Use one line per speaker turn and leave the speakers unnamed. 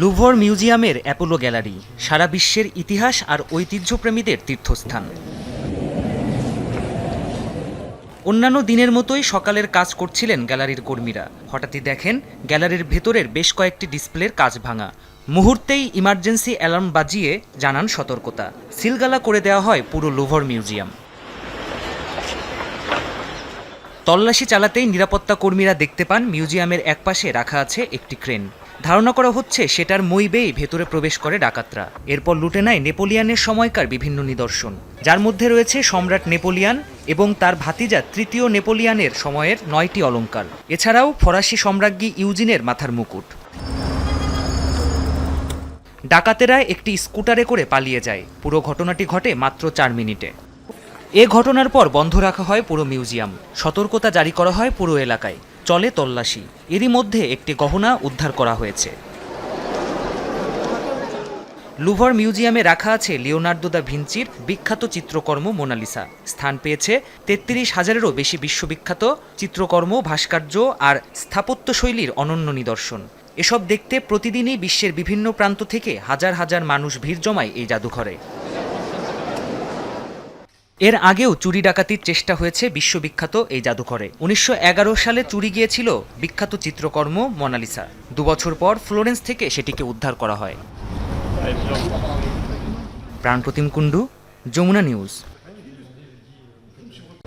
Louvre মিউজিয়ামের Apollo gallery, সারা বিশ্বের ইতিহাস আর ঐতিহ্যপ্রেমীদের তীর্থস্থান। অন্যান্য দিনের মতোই সকালের কাজ করছিলেন গ্যালারির কর্মীরা। হঠাৎই দেখেন, গ্যালারির ভেতরের বেশ কয়েকটি ডিসপ্লের কাজ ভাঙা। মুহূর্তেই ইমার্জেন্সি অ্যালার্ম বাজিয়ে জানান সতর্কতা। সিলগালা করে দেওয়া হয় পুরো লুভর মিউজিয়াম। তল্লাশি চালাতেই নিরাপত্তা কর্মীরা দেখতে পান, মিউজিয়ামের একপাশে রাখা আছে একটি ক্রেন। ধারণা করা হচ্ছে সেটার মই বেয়ে ভেতরে প্রবেশ করে ডাকাতরা। এরপর লুটে নেয় নেপোলিয়ানের সময়কার বিভিন্ন নিদর্শন। যার মধ্যে রয়েছে সম্রাট নেপোলিয়ান এবং তার ভাতিজা তৃতীয় নেপোলিয়ানের সময়ের নয়টি অলঙ্কার। এছাড়াও ফরাসি সম্রাজ্ঞী ইউজিনের মাথার মুকুট। ডাকাতেরা একটি স্কুটারে করে পালিয়ে যায়। পুরো ঘটনাটি ঘটে মাত্র চার মিনিটে। এ ঘটনার পর বন্ধ রাখা হয় পুরো মিউজিয়াম। সতর্কতা জারি করা হয় পুরো এলাকায়। চলে তল্লাশি। এরই মধ্যে একটি গহনা উদ্ধার করা হয়েছে। লুভর মিউজিয়ামে রাখা আছে লিওনার্দো দা ভিঞ্চির বিখ্যাত চিত্রকর্ম মোনালিসা। স্থান পেয়েছে তেত্রিশ হাজারেরও বেশি বিশ্ববিখ্যাত চিত্রকর্ম, ভাস্কর্য আর স্থাপত্যশৈলীর অনন্য নিদর্শন। এসব দেখতে প্রতিদিনই বিশ্বের বিভিন্ন প্রান্ত থেকে হাজার হাজার মানুষ ভিড় জমায় এই জাদুঘরে। এর আগেও চুরি ডাকাতির চেষ্টা হয়েছে বিশ্ববিখ্যাত এই জাদুঘরে। উনিশশো এগারো সালে চুরি গিয়েছিল বিখ্যাত চিত্রকর্ম মোনালিসা। দুবছর পর ফ্লোরেন্স থেকে সেটিকে উদ্ধার করা হয়। প্রাণপ্রতিম কুণ্ডু, যমুনা নিউজ।